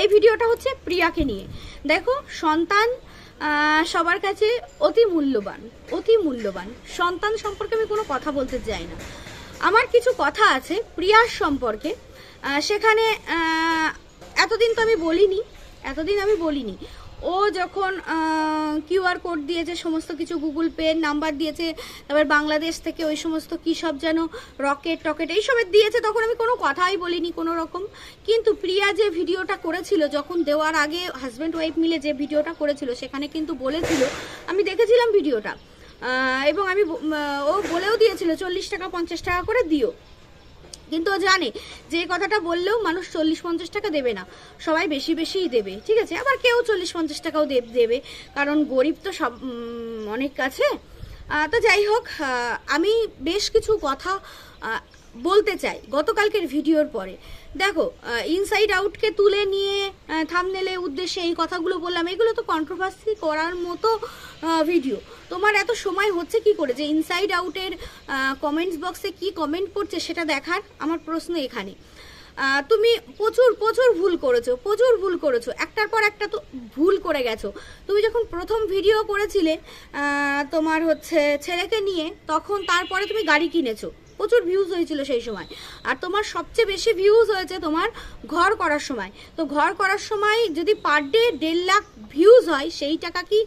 এই ভিডিওটা হচ্ছে প্রিয়াকে নিয়ে। দেখো, সন্তান সবার কাছে অতি মূল্যবান অতি মূল্যবান। সন্তান সম্পর্কে আমি কোনো কথা বলতে চাই না। আমার কিছু কথা আছে প্রিয়ার সম্পর্কে। সেখানে এতদিন তো আমি বলিনি, এতদিন আমি বলিনি। ও যখন কিউআর কোড দিয়েছে, সমস্ত কিছু গুগল পে নাম্বার দিয়েছে, তারপর বাংলাদেশ থেকে ওই সমস্ত কী সব যেন রকেট টকেট এইসবের দিয়েছে, তখন আমি কোনো কথাই বলিনি কোনো রকম। কিন্তু প্রিয়া যে ভিডিওটা করেছিল, যখন দেওয়ার আগে হাজব্যান্ড ওয়াইফ মিলে যে ভিডিওটা করেছিল, সেখানে কিন্তু বলেছিল, আমি দেখেছিলাম ভিডিওটা এবং আমি ও বলেও দিয়েছিল, চল্লিশ টাকা, পঞ্চাশ টাকা করে দিও। কিন্তু ও জানে যে কথাটা বললেও মানুষ চল্লিশ পঞ্চাশ টাকা দেবে না। সবাই বেশি বেশিই দেবে ঠিক আছে? আবার কেউ চল্লিশ পঞ্চাশ টাকাও দেব- কারণ গরিব তো সব অনেক আহ, তো যাই হোক আমি বেশ কিছু কথা বলতে চাই গতকালকের ভিডিওর পরে। দেখো ইনসাইড আউটকে তুলে নিয়ে থামনেলে উদ্দেশ্যে এই কথাগুলো বললাম, এগুলো তো কন্ট্রোভার্সি করার মতো ভিডিও তোমার এত সময় হচ্ছে কি করে যে ইনসাইড আউটের কমেন্টস বক্সে কি কমেন্ট করছে সেটা দেখার? আমার প্রশ্ন এখানে। তুমি প্রচুর প্রচুর ভুল করেছ, প্রচুর ভুল করেছ। একটার পর একটা তো ভুল করে গেছো। তুমি যখন প্রথম ভিডিও করেছিলে তোমার হচ্ছে ছেলেকে নিয়ে, তখন তারপরে তুমি গাড়ি কিনেছো। প্রচুর ভিউজ হয়েছিল সেই সময়। আর তোমার সবচেয়ে বেশি ভিউজ হয়েছে তোমার ঘর করার সময়। তো ঘর করার সময় যদি পার ডে দেড় লাখ ভিউজ হয়, সেই টাকা কি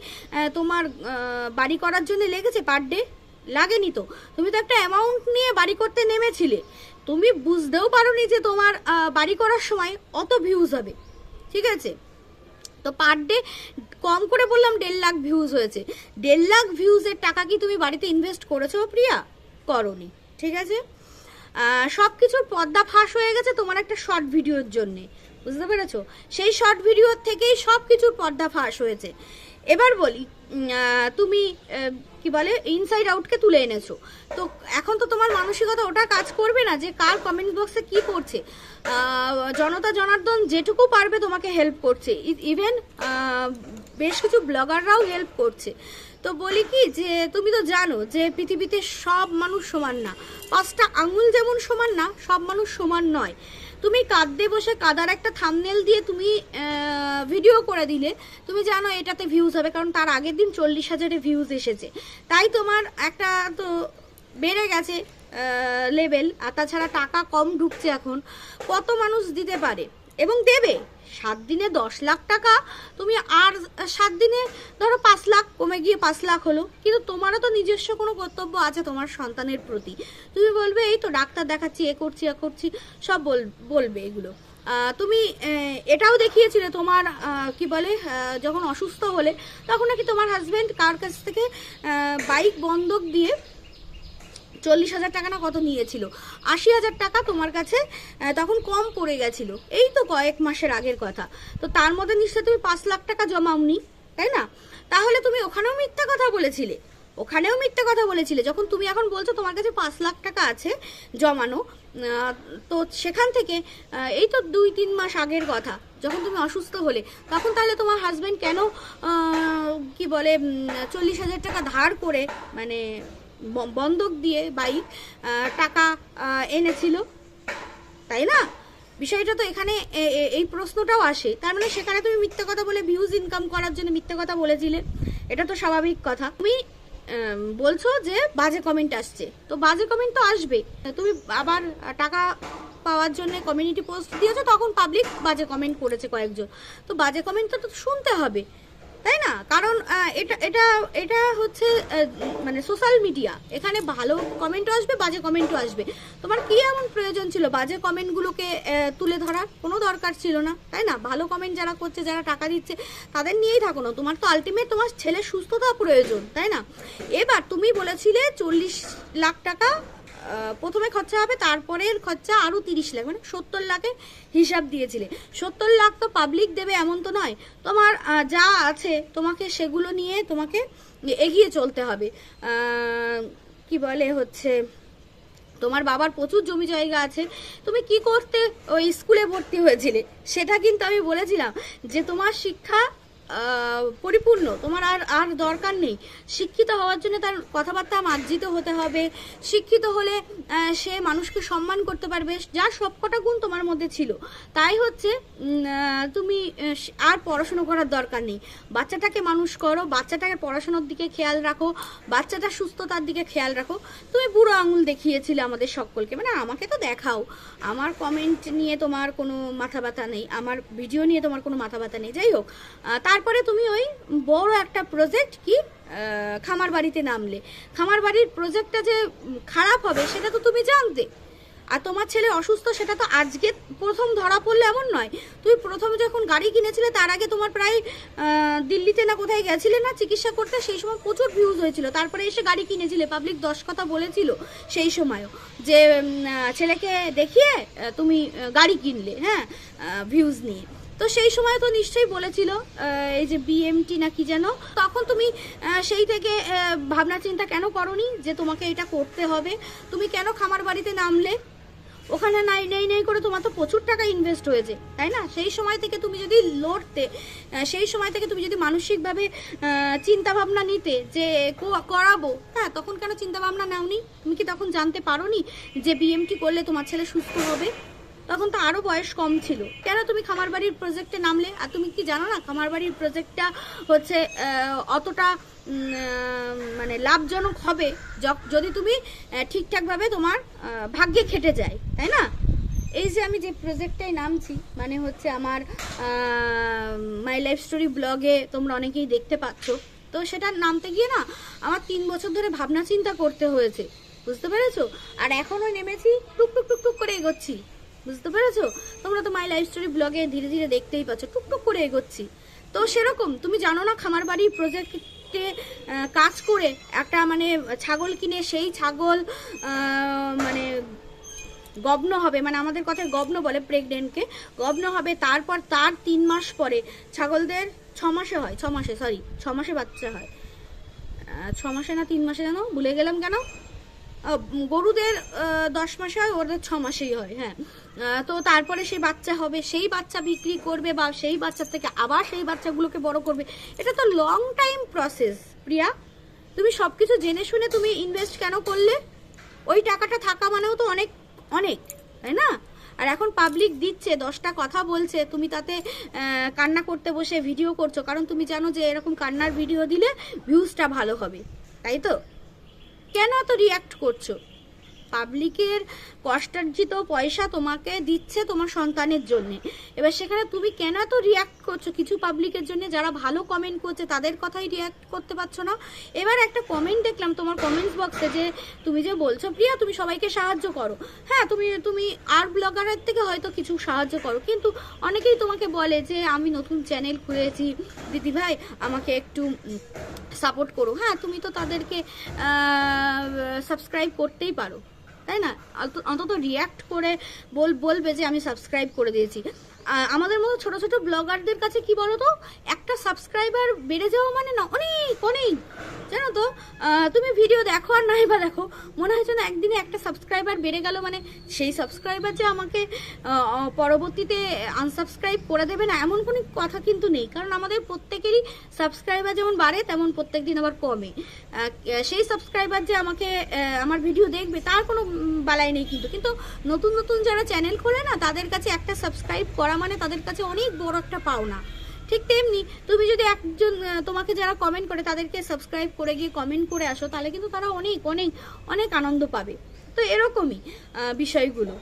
তোমার বাড়ি করার জন্য লেগেছে? পার ডে লাগেনি তো। তুমি তো একটা অ্যামাউন্ট নিয়ে বাড়ি করতে নেমেছিলে। তুমি বুঝতেও পারোনি যে তোমার বাড়ি করার সময় অত ভিউজ হবে। ঠিক আছে? তো পার ডে কম করে বললাম দেড় লাখ ভিউজ হয়েছে। দেড় লাখ ভিউজের টাকা কি তুমি বাড়িতে ইনভেস্ট করেছ প্রিয়া? করনি। ঠিক আছে? সব কিছুর পর্দা ফাঁস হয়ে গেছে তোমার একটা শর্ট ভিডিওর জন্যে। বুঝতে পেরেছ? সেই শর্ট ভিডিওর থেকেই সব কিছুর পর্দা ফাঁস হয়েছে। এবার বলি তুমি কি বলে ইনসাইড আউটকে তুলে এনেছো। তো এখন তো তোমার মানসিকতা ওটা কাজ করবে না যে কার কমেন্ট বক্সে কি করছে। জনতা জনার্দন যেটুকু পারবে তোমাকে হেল্প করছে। ইভেন বেশ কিছু ব্লগাররাও হেল্প করছে। তো বলি কি যে, তুমি তো জানো যে পৃথিবীতে সব মানুষ সমান না। পাঁচটা আঙুল যেমন সমান না, সব মানুষ সমান নয়। তুমি কাঁদতে বসে কাদার একটা থামনেল দিয়ে তুমি ভিডিও করে দিলে, তুমি জানো এটাতে ভিউজ হবে, কারণ তার আগের দিন চল্লিশ হাজারে ভিউজ এসেছে। তাই তোমার একটা তো বেড়ে গেছে লেভেল আর তাছাড়া টাকা কম ঢুকছে এখন। কত মানুষ দিতে পারে? এবং দেবে? সাত দিনে দশ লাখ টাকা, তুমি আর সাত দিনে ধরো পাঁচ লাখ, কমে গিয়ে পাঁচ লাখ হলো। কিন্তু তোমারও তো নিজস্ব কোনো কর্তব্য আছে তোমার সন্তানের প্রতি। তুমি বলবে, এই তো ডাক্তার দেখাচ্ছি, এ করছি এ করছি, সব বল, বলবে এগুলো। তুমি এটাও দেখিয়েছিলে তোমার কি বলে যখন অসুস্থ হলে, তখন নাকি তোমার হাজব্যান্ড কার কাছ থেকে বাইক বন্ধক দিয়ে চল্লিশ হাজার টাকা না কত নিয়েছিল? আশি হাজার টাকা তোমার কাছে তখন কম পড়ে গেছিল। এই তো কয়েক মাসের আগের কথা। তো তার মধ্যে নিশ্চয়ই তুমি পাঁচ লাখ টাকা জমাওনি, তাই না? তাহলে তুমি ওখানেও মিথ্যা কথা বলেছিলে। ওখানেও মিথ্যা কথা বলেছিলে। যখন তুমি এখন বলছো তোমার কাছে পাঁচ লাখ টাকা আছে জমানো তো সেখান থেকে এই তো দুই তিন মাস আগের কথা। যখন তুমি অসুস্থ হলে, তখন তাহলে তোমার হাজবেন্ড কেন কি বলে চল্লিশ হাজার টাকা ধার করে মানে বন্ধক দিয়ে বাইক টাকা এনেছিল। তাই না? বিষয়টা তো এখানে এই প্রশ্নটাও আসে। তার মানে সেখানে তুমি মিথ্যা কথা বলে ভিউজ ইনকাম করার জন্য মিথ্যা কথা বলেছিলে। এটা তো স্বাভাবিক কথা। তুমি বলছো যে বাজে কমেন্ট আসছে। তো বাজে কমেন্ট তো আসবে। তুমি আবার টাকা পাওয়ার জন্য কমিউনিটি পোস্ট দিয়েছ, তখন পাবলিক বাজে কমেন্ট করেছে কয়েকজন। তো বাজে কমেন্ট তো শুনতে হবে। তাই না? কারণ এটা এটা এটা হচ্ছে মানে সোশ্যাল মিডিয়া এখানে ভালো কমেন্টও আসবে, বাজে কমেন্টও আসবে। তোমার কি এমন প্রয়োজন ছিল? বাজে কমেন্টগুলোকে তুলে ধরার কোনো দরকার ছিল না? তাই না? ভালো কমেন্ট যারা করছে, যারা টাকা দিচ্ছে, তাদের নিয়েই থাকো না। তোমার তো আলটিমেট তোমার ছেলের সুস্থতা প্রয়োজন, তাই না? এবার তুমি বলেছিলে চল্লিশ লাখ টাকা প্রথমে খরচা হবে, তারপরের খরচা আরও তিরিশ লাখ মানে সত্তর লাখের হিসাব দিয়েছিলে। সত্তর লাখ তো পাবলিক দেবে এমন তো নয়। তোমার যা আছে, তোমাকে সেগুলো নিয়ে তোমাকে এগিয়ে চলতে হবে। কি বলে হচ্ছে, তোমার বাবার প্রচুর জমি জায়গা আছে। তুমি কি করতে ওই স্কুলে ভর্তি হয়েছিলে? সেটা কিন্তু আমি বলেছিলাম যে তোমার শিক্ষা পরিপূর্ণ। তোমার আর আর দরকার নেই। শিক্ষিত হওয়ার জন্য তার কথাবার্তা মার্জিত হতে হবে। শিক্ষিত হলে সে মানুষকে সম্মান করতে পারবে। যার সবকটা গুণ তোমার মধ্যে ছিল। তাই হচ্ছে তুমি আর পড়াশুনো করার দরকার নেই। বাচ্চাটাকে মানুষ করো বাচ্চাটাকে পড়াশোনার দিকে খেয়াল রাখো বাচ্চাটার সুস্থতার দিকে খেয়াল রাখো। তুমি বুড়ো আঙুল দেখিয়েছিলে আমাদের সকলকে। মানে আমাকে তো দেখাও। আমার কমেন্ট নিয়ে তোমার কোনো মাথা ব্যথা নেই। আমার ভিডিও নিয়ে তোমার কোনো মাথা ব্যথা নেই। যাই হোক আহ, তারপরে তুমি ওই বড় একটা প্রজেক্ট কি খামার বাড়িতে নামলে। খামার বাড়ির প্রজেক্টটা যে খারাপ হবে, সেটা তো তুমি জানতে। আর তোমার ছেলে অসুস্থ, সেটা তো আজকে প্রথম ধরা পড়লে এমন নয়। তুমি প্রথম যখন গাড়ি কিনেছিলে, তার আগে তোমার প্রায় দিল্লিতে না কোথায় গেছিলে না চিকিৎসা করতে, সেই সময় প্রচুর ভিউজ হয়েছিল। তারপরে এসে গাড়ি কিনেছিলে পাবলিক দশ কথা বলেছিল সেই সময়ও। যে ছেলেকে দেখিয়ে তুমি গাড়ি কিনলে হ্যাঁ ভিউজ নিয়ে। তো সেই সময় তো নিশ্চয়ই বলেছিল এই যে বিএমটি না কি যেন। তখন তুমি সেই থেকে ভাবনা চিন্তা কেন করনি যে তোমাকে এটা করতে হবে? তুমি কেন খামার বাড়িতে নামলে? ওখানে নাই, নেই নেই করে তোমার তো প্রচুর টাকা ইনভেস্ট হয়েছে, তাই না? সেই সময় থেকে তুমি যদি লড়তে সেই সময় থেকে তুমি যদি মানসিকভাবে চিন্তা ভাবনা নিতে যে করাবো হ্যাঁ তখন কেন চিন্তা ভাবনা নাওনি? তুমি কি তখন জানতে পারোনি যে বিএমটি করলে তোমার ছেলে সুস্থ হবে? তখন তো আরও বয়স কম ছিল। কেন তুমি খামার বাড়ির প্রজেক্টে নামলে? আর তুমি কি জানো না খামার বাড়ির প্রজেক্টটা হচ্ছে অতটা মানে লাভজনক হবে যদি তুমি ঠিকঠাকভাবে তোমার ভাগ্যে খেটে যায়, তাই না? এই যে আমি যে প্রজেক্টটায় নামছি মানে হচ্ছে আমার মাই লাইফ স্টোরি ব্লগে তোমরা অনেকেই দেখতে পাচ্ছ। তো সেটা নামতে গিয়ে না, আমার তিন বছর ধরে ভাবনা চিন্তা করতে হয়েছে, বুঝতে পেরেছ? আর এখনও নেমেছি, টুক টুক টুক টুক করে এগোচ্ছি। বুঝতে পেরেছ? তোমরা তো মাই লাইফ স্টোরি ব্লগে ধীরে ধীরে দেখতেই পাচ্ছ টুকটুক করে এগোচ্ছি। তো সেরকম, তুমি জানো না খামার বাড়ির প্রজেক্টে কাজ করে একটা মানে ছাগল কিনে, সেই ছাগল মানে গব্ন হবে মানে আমাদের কথায় গব্ন বলে প্রেগনেন্টকে গব্ন হবে, তারপর তার তিন মাস পরে ছাগলদের ছ মাসে হয়, ছ মাসে সরি ছ মাসে বাচ্চা হয়। ছ মাসে না তিন মাসে জানো? ভুলে গেলাম কেন? গরুদের দশ মাসে হয়, ওদের ছ মাসেই হয় হ্যাঁ। তো তারপরে সেই বাচ্চা হবে, সেই বাচ্চা বিক্রি করবে বা সেই বাচ্চার থেকে আবার সেই বাচ্চাগুলোকে বড় করবে, এটা তো লং টাইম প্রসেস প্রিয়া। তুমি সব কিছু জেনে শুনে তুমি ইনভেস্ট কেন করলে? ওই টাকাটা থাকা মানেও তো অনেক অনেক, তাই না? আর এখন পাবলিক দিচ্ছে, দশটা কথা বলছে, তুমি তাতে কান্না করতে বসে ভিডিও করছ, কারণ তুমি জানো যে এরকম কান্নার ভিডিও দিলে ভিউজটা ভালো হবে, তাই তো? কেন এত রিয়াক্ট করছ? পাবলিকের কষ্টার্জিত পয়সা তোমাকে দিচ্ছে তোমার সন্তানের জন্য। এবার সেখানে তুমি কেন এত রিয়াক্ট করছ? কিছু পাবলিকের জন্য যারা ভালো কমেন্ট করছে, তাদের কথাই রিয়াক্ট করতে পারছ না। এবার একটা কমেন্ট দেখলাম তোমার কমেন্টস বক্সে যে, তুমি যে বলছো, প্রিয়া, তুমি সবাইকে সাহায্য করো। হ্যাঁ তুমি তুমি আর ব্লগারের থেকে হয়তো কিছু সাহায্য করো। কিন্তু অনেকেই তোমাকে বলে যে, আমি নতুন চ্যানেল খুলেছি। দিদি ভাই, আমাকে একটু সাপোর্ট করো। হ্যাঁ তুমি তো তাদেরকে সাবস্ক্রাইব করতেই পারো। তাই না? অন্ত- অন্তত রিয়্যাক্ট করে বল, বলবে যে আমি সাবস্ক্রাইব করে দিয়েছি। আমাদের মতো ছোট ছোট ব্লগারদের কাছে কি বলো তো একটা সাবস্ক্রাইবার বেড়ে যাওয়া মানে না, অনেক অনেক। তুমি ভিডিও দেখো আর নাই বা দেখো, মনে হয় যেন একদিনে একটা সাবস্ক্রাইবার বেড়ে গেল। মানে সেই সাবস্ক্রাইবার যে আমাকে পরবর্তীতে আনসাবস্ক্রাইব করে দেবে না, এমন কোনো কথা কিন্তু নেই। কারণ আমাদের প্রত্যেকেরই সাবস্ক্রাইবার যেমন বাড়ে, তেমন প্রত্যেক দিন আবার কমে। সেই সাবস্ক্রাইবার যে আমাকে আমার ভিডিও দেখবে, তার কোনো বালাই নেই কিন্তু। কিন্তু নতুন নতুন যারা চ্যানেল খোলে না, তাদের কাছে একটা সাবস্ক্রাইব করা মানে তাদের কাছে অনেক বড় একটা পাওনা। ঠিক তেমনি তুমি যদি একজন তোমাকে যারা কমেন্ট করে তাদেরকে সাবস্ক্রাইব করে গিয়ে কমেন্ট করে আসো, তাহলে কিন্তু তারা অনেক অনেক অনেক আনন্দ পাবে। তো এরকমই বিষয়গুলো।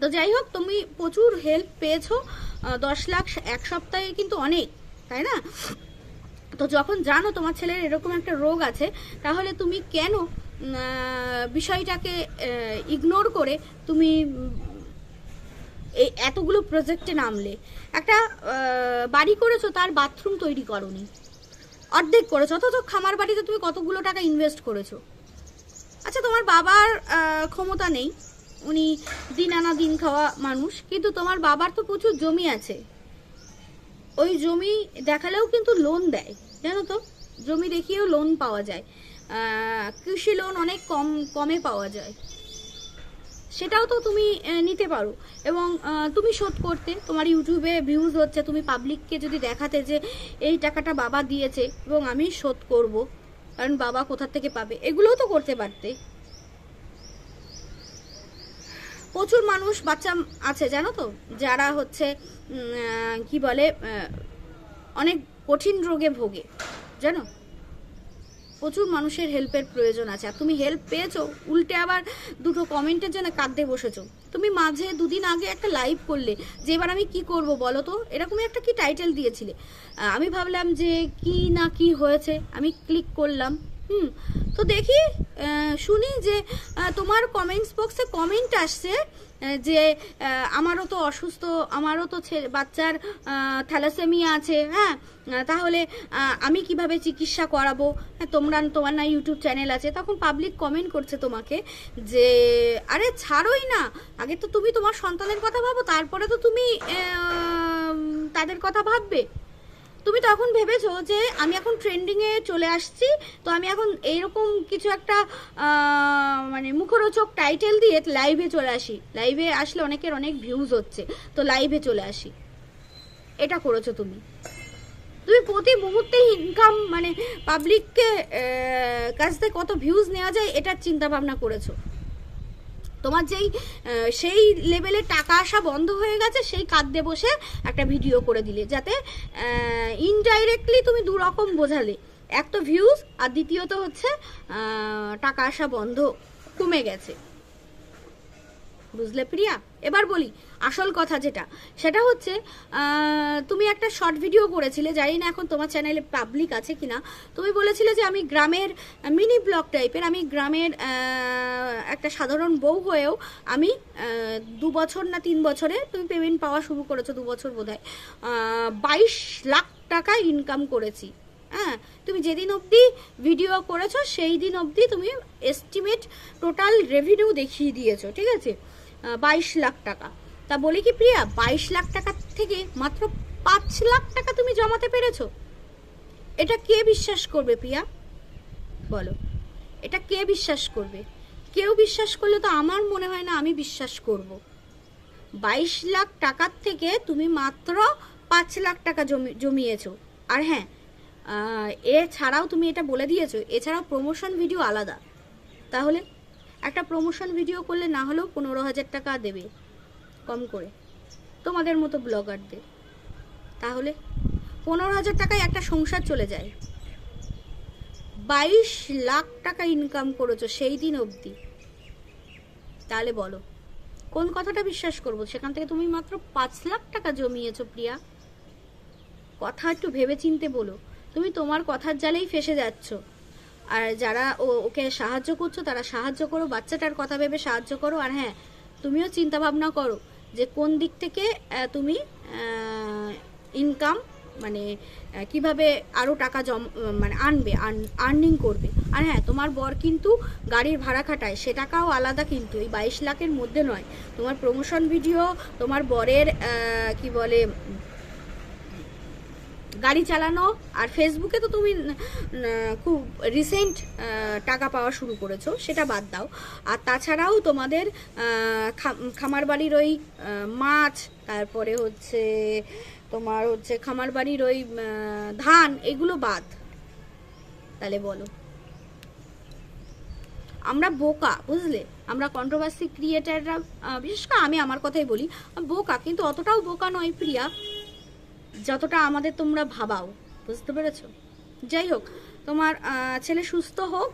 তো যাই হোক, তুমি প্রচুর হেল্প পেয়েছ দশ লাখ এক সপ্তাহে কিন্তু অনেক, তাই না? তো যখন জানো তোমার ছেলের এরকম একটা রোগ আছে, তাহলে তুমি কেন বিষয়টাকে ইগনোর করে তুমি এই এতগুলো প্রজেক্টে নামলে? একটা বাড়ি করেছ, তার বাথরুম তৈরি করনি। অর্ধেক করেছ, অথচ খামার বাড়িতে তুমি কতগুলো টাকা ইনভেস্ট করেছ। আচ্ছা তোমার বাবার ক্ষমতা নেই। উনি দিন আনা দিন খাওয়া মানুষ, কিন্তু তোমার বাবার তো প্রচুর জমি আছে। ওই জমি দেখালেও কিন্তু লোন দেয়, জানো তো? জমি দেখিয়েও লোন পাওয়া যায়। কৃষি লোন অনেক কম, কমে পাওয়া যায়। সেটাও তো তুমি নিতে পারো। এবং তুমি শোধ করতে, তোমার ইউটিউবে ভিউজ হচ্ছে, তুমি পাবলিককে যদি দেখাতে যে এই টাকাটা বাবা দিয়েছে, এবং আমি শোধ করব, কারণ বাবা কোথা থেকে পাবে? এগুলোও তো করতে পারতে। প্রচুর মানুষ, বাচ্চা আছে, জানো তো? যারা হচ্ছে কি বলে অনেক কঠিন রোগে ভোগে, জানো? প্রচুর মানুষের হেল্পের প্রয়োজন আছে। আর তুমি হেল্প পেয়েছ, উল্টে আবার দুটো কমেন্টের জন্য কাঁদতে বসেছো। তুমি মাঝে দুদিন আগে একটা লাইভ করলে যে এবার আমি কি করব বলো তো? এরকমই একটা কি টাইটেল দিয়েছিলে। আমি ভাবলাম যে কি না কি হয়েছে, আমি ক্লিক করলাম। হুম, তো দেখি শুনি যে তোমার কমেন্টস বক্সে কমেন্ট আসছে যে আমারও তো অসুস্থ, আমারও তো বাচ্চার থ্যালাসেমিয়া আছে হ্যাঁ? তাহলে আমি কীভাবে চিকিৎসা করাবো? হ্যাঁ তোমরা, তোমার না ইউটিউব চ্যানেল আছে। তখন পাবলিক কমেন্ট করছে তোমাকে যে, আরে, ছাড়োই না। আগে তো তুমি তোমার সন্তানের কথা ভাবো, তারপরে তো তুমি তাদের কথা ভাববে। তুমি তখন ভেবেছো যে আমি এখন ট্রেন্ডিংয়ে চলে আসছি, তো আমি এখন এইরকম কিছু একটা মানে মুখরোচক টাইটেল দিয়ে লাইভে চলে আসি। লাইভে আসলে অনেকের অনেক ভিউজ হচ্ছে, তো লাইভে চলে আসি। এটা করেছ তুমি। তুমি প্রতি মুহূর্তে ইনকাম মানে পাবলিককে কাছ থেকে কত ভিউজ নেওয়া যায়, এটার চিন্তা ভাবনা করেছ। তোমার যেই সেই লেভেলে টাকা আসা বন্ধ হয়ে গেছে, সেই কাঁদতে বসে একটা ভিডিও করে দিলে। যাতে ইনডাইরেক্টলি তুমি দু রকম বোঝালে। এক তো ভিউজ আর দ্বিতীয়ত হচ্ছে টাকা আসা বন্ধ কমে গেছে। বুঝলে প্রিয়া? এবার বলি, আসল কথা যেটা, সেটা হচ্ছে তুমি একটা শর্ট ভিডিও করেছিলে, জানি না এখন তোমার চ্যানেলে পাবলিক আছে কিনা, তুমি বলেছিলে যে আমি গ্রামের মিনি ব্লগ টাইপের আমি গ্রামের একটা সাধারণ বউ হয়েও আমি দু বছর না তিন বছরে তুমি পেমেন্ট পাওয়া শুরু করেছ দু বছর বোধ হয় বাইশ লাখ টাকা ইনকাম করেছি। হ্যাঁ তুমি যেদিন অবধি ভিডিও করেছ, সেই দিন অবধি তুমি এস্টিমেট টোটাল রেভিনিউ দেখিয়ে দিয়েছ, ঠিক আছে? বাইশ লাখ টাকা। তা বলি কি প্রিয়া, বাইশ লাখ টাকা থেকে মাত্র পাঁচ লাখ টাকা তুমি জমাতে পেরেছ? এটা কে বিশ্বাস করবে প্রিয়া? বলো। এটা কে বিশ্বাস করবে? কেউ বিশ্বাস করলে তো আমার মনে হয় না আমি বিশ্বাস করব। বাইশ লাখ টাকার থেকে তুমি মাত্র পাঁচ লাখ টাকা জমি জমিয়েছো। আর হ্যাঁ এছাড়াও তুমি এটা বলে দিয়েছ, এছাড়াও প্রমোশন ভিডিও আলাদা। তাহলে একটা প্রমোশন ভিডিও করলে না হলেও পনেরো হাজার টাকা দেবে, কম করে। তোমাদের মতো ব্লগারদের তাহলে পনেরো হাজার টাকায় একটা সংসার চলে যায়। বাইশ লাখ টাকা ইনকাম করেছ সেই দিন অবধি। তাহলে বলো, কোন কথাটা বিশ্বাস করব? সেখান থেকে তুমি মাত্র পাঁচ লাখ টাকা জমিয়েছো, প্রিয়া। কথা একটু ভেবে চিনতে বলো। তুমি তোমার কথার জালেই ফেসে যাচ্ছ। আর যারা ওকে সাহায্য করছ, তারা সাহায্য করো, বাচ্চাটার কথা ভেবে সাহায্য করো। আর হ্যাঁ তুমিও চিন্তা ভাবনা করো যে কোন দিক থেকে তুমি ইনকাম মানে কীভাবে আরও টাকা জম মানে আনবে আর্নিং করবে। আর হ্যাঁ তোমার বর কিন্তু গাড়ির ভাড়া খাটায়, সে টাকাও আলাদা কিন্তু, এই বাইশ লাখের মধ্যে নয়। তোমার প্রমোশন ভিডিও তোমার বরের কি বলে গাড়ি চালানো আর ফেসবুকে তো তুমি খুব রিসেন্ট টাকা পাওয়া শুরু করেছ, সেটা বাদ দাও। আর তাছাড়াও তোমাদের খামার বাড়ির ওই মাছ, তারপরে হচ্ছে তোমার হচ্ছে খামার বাড়ির ওই ধান, এগুলো বাদ। তাহলে বলো। আমরা বোকা, বুঝলে? আমরা কন্ট্রোভার্সি ক্রিয়েটাররা বিশেষ করে আমি আমার কথাই বলি, বোকা, কিন্তু অতটাও বোকা নয় প্রিয়া। যতটা আমাদের তোমরা ভাবাও, বুঝতে পেরেছ? যাই হোক, তোমার ছেলে সুস্থ হোক,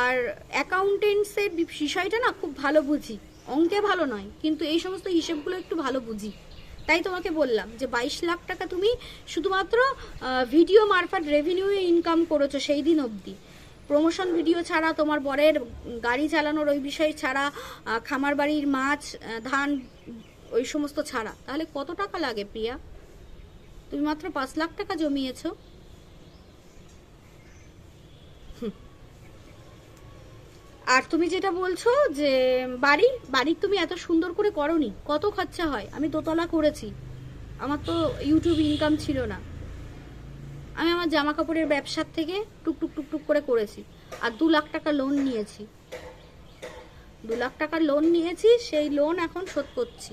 আর অ্যাকাউন্টেন্টসের বিষয়টা না খুব ভালো বুঝি। অঙ্কে ভালো নয়, কিন্তু এই সমস্ত হিসেবগুলো একটু ভালো বুঝি। তাই তোমাকে বললাম যে, বাইশ লাখ টাকা তুমি শুধুমাত্র ভিডিও মারফত রেভিনিউ ইনকাম করেছ সেই দিন অবধি। প্রমোশন ভিডিও ছাড়া, তোমার বরের গাড়ি চালানোর ওই বিষয় ছাড়া খামার বাড়ির মাছ ধান, ওই সমস্ত ছাড়া। তাহলে কত টাকা লাগে প্রিয়া? তুমি মাত্র পাঁচ লাখ টাকা জমিয়েছো। আর তুমি যেটা বলছো যে, বাড়ি বাড়ি তুমি এত সুন্দর করে করনি, কত খরচা হয়? আমি দোতলা করেছি। আমার তো ইউটিউব ইনকাম ছিল না। আমি আমার জামা কাপড়ের ব্যবসার থেকে টুক টুক টুক টুক করে করেছি। আর দু লাখ টাকা লোন নিয়েছি। দু লাখ টাকার লোন নিয়েছি, সেই লোন এখন শোধ করছি।